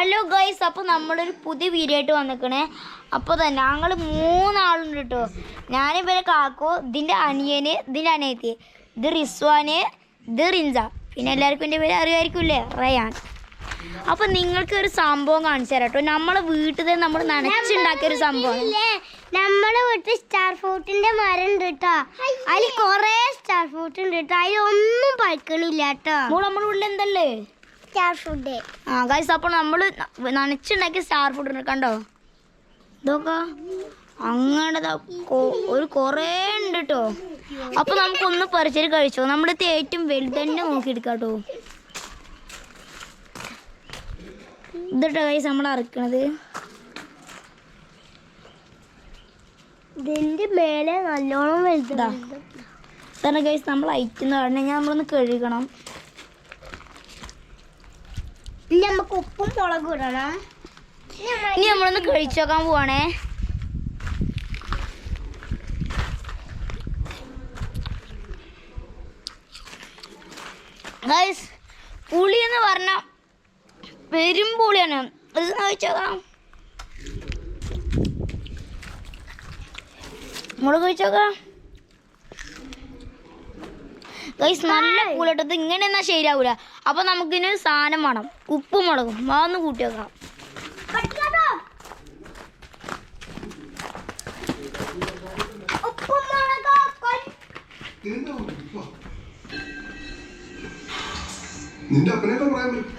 Hello guys അപ്പോൾ നമ്മളൊരു പുതിയ വീഡിയോ ആയിട്ട് വന്നിക്കണേ. അപ്പോൾ തന്നെ ഞങ്ങൾ മൂന്നാളുണ്ട് കേട്ടോ. ഞാൻ കാക്കോ കാക്കു ഇതിന്റെ അനിയന് ഇതിന്റെ അനിയത്തി. ഇത് റിസ്വാന് ഇത് റിൻസ. പിന്നെ എല്ലാവർക്കും എന്റെ പേര് അറിയാമായിരിക്കില്ലേ റയാൻ. അപ്പോൾ നിങ്ങൾക്ക് ഒരു സംഭവം കാണിച്ചു തരാം കേട്ടോ. നമ്മളെ വീട്ടിൽ തന്നെ നമ്മൾ നനച്ചുണ്ടാക്കിയ ഒരു സംഭവം നമ്മുടെ നമ്മളെ വീട്ടിൽ സ്റ്റാർ ഫ്രൂട്ടിന്റെ മരം ഉണ്ട് കേട്ടോ. അതിൽ കൊറേ സ്റ്റാർ ഫ്രൂട്ട് ഉണ്ട് കേട്ടോ. അതിലൊന്നും പഴുക്കണില്ല കേട്ടോ. നമ്മുടെ ഉള്ളിൽ എന്തല്ലേ? സ്റ്റാർ ഫുഡ് ആ ഗൈസ് അപ്പോൾ നമ്മൾ നനച്ചുണ്ടാക്കിയ സ്റ്റാർ ഫുഡ് കണ്ടോ? ഇതൊക്കെ അങ്ങനെ ഒരു കുറേ ഉണ്ട് കേട്ടോ അപ്പോൾ നമുക്കൊന്ന് പറിച്ചൊരു കഴിച്ചോ. നമ്മുടെ ഏറ്റവും വലുത് തന്നെ നോക്കിയെടുക്കാം കേട്ടോ ഇതിട്ടോ ഗൈസ് നമ്മൾ അറക്കണത് ഇതിന്റെ മേലെ നല്ലോണം വലുതാ കാരണം ഗൈസ് നമ്മൾ അയക്കുന്ന കാരണം ഞാൻ നമ്മളൊന്ന് കഴുകണം. ഇനി നമുക്ക് ഉപ്പും മുളകും ഇടണം ഇനി നമ്മളൊന്ന് കഴിച്ചു നോക്കാൻ പോവാണേ. ഗൈസ് പുളി എന്ന് പറഞ്ഞ പെരും പുളിയാണ്. അത് കഴിച്ചോക്കാം മുളക് കഴിച്ചോക്കാം ഗൈസ് നല്ല പുളിട്ടത് ഇങ്ങനെ എന്നാ ശരിയാവൂല. അപ്പൊ നമുക്കിന് സാധനം വേണം. ഉപ്പും മുളകും. അതൊന്ന് കൂട്ടി വെക്കാം. നിന്റെ അപ്പനൊക്കെ പറയാൻ പറ്റും.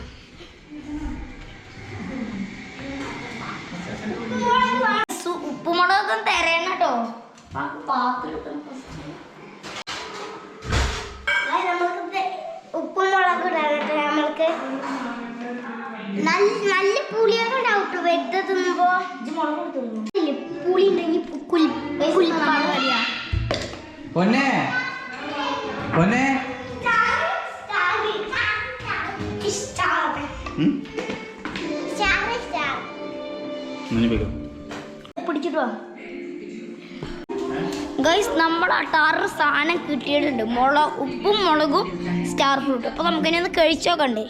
ഉപ്പുമുളകൊക്കെ തരേണം കേട്ടോ. നല്ല നല്ല പുളിയൊക്കെ ഉണ്ടാവും കേട്ടോ വെറുതെ തിന്നുമ്പോ? പുളി ഉണ്ടെങ്കിൽ പൊന്നെ. പൊന്നെ. പിടിച്ചിട്ടോ? ഗൈസ് നമ്മുടെ അട്ടാറ് സാധനം കിട്ടിയിട്ടുണ്ട്. മുളക് ഉപ്പും മുളകും സ്റ്റാർ ഫ്രൂട്ടും അപ്പൊ നമുക്കിനി ഒന്ന് കഴിച്ചോക്കണ്ടേ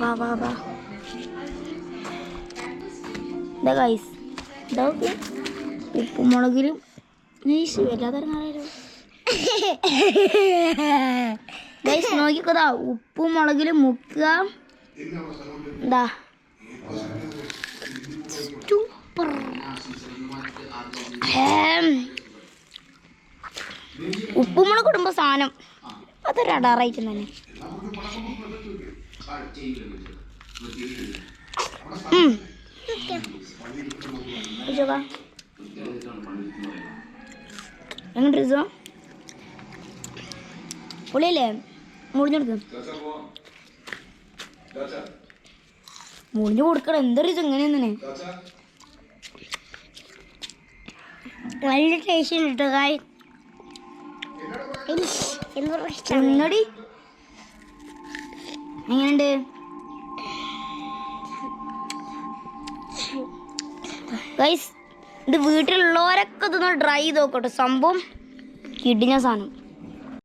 വാ വാ വാ. ഇതാ ഗൈസ് ഇതാ നോക്ക്. ഉപ്പും മുളകിലും നീശ് വല്ലാതെ ഗൈസ് നോക്കിക്കോതാ ഉപ്പും മുളകിലും മുക്കുക എന്താ സൂപ്പർ ഉപ്പുമുളക് ഇടുമ്പോ സാധനം അതൊരു അടാറായിട്ട് തന്നെ എങ്ങോട്ട് റിസോ പൊളിയല്ലേ മുറിഞ്ഞെടുക്കും മുറിഞ്ഞു കൊടുക്കണം എന്തൊരു ഇത് എങ്ങനെയെന്നെ നല്ല ടേസ്റ്റ് ഉണ്ട് കായ് എന്നോട്? എങ്ങനെയുണ്ട്? ഇത് വീട്ടിലുള്ളവരൊക്കെ ഇതൊന്ന് ട്രൈ ചെയ്ത് നോക്കട്ടെ. സംഭവം കിടിഞ്ഞ സാധനം.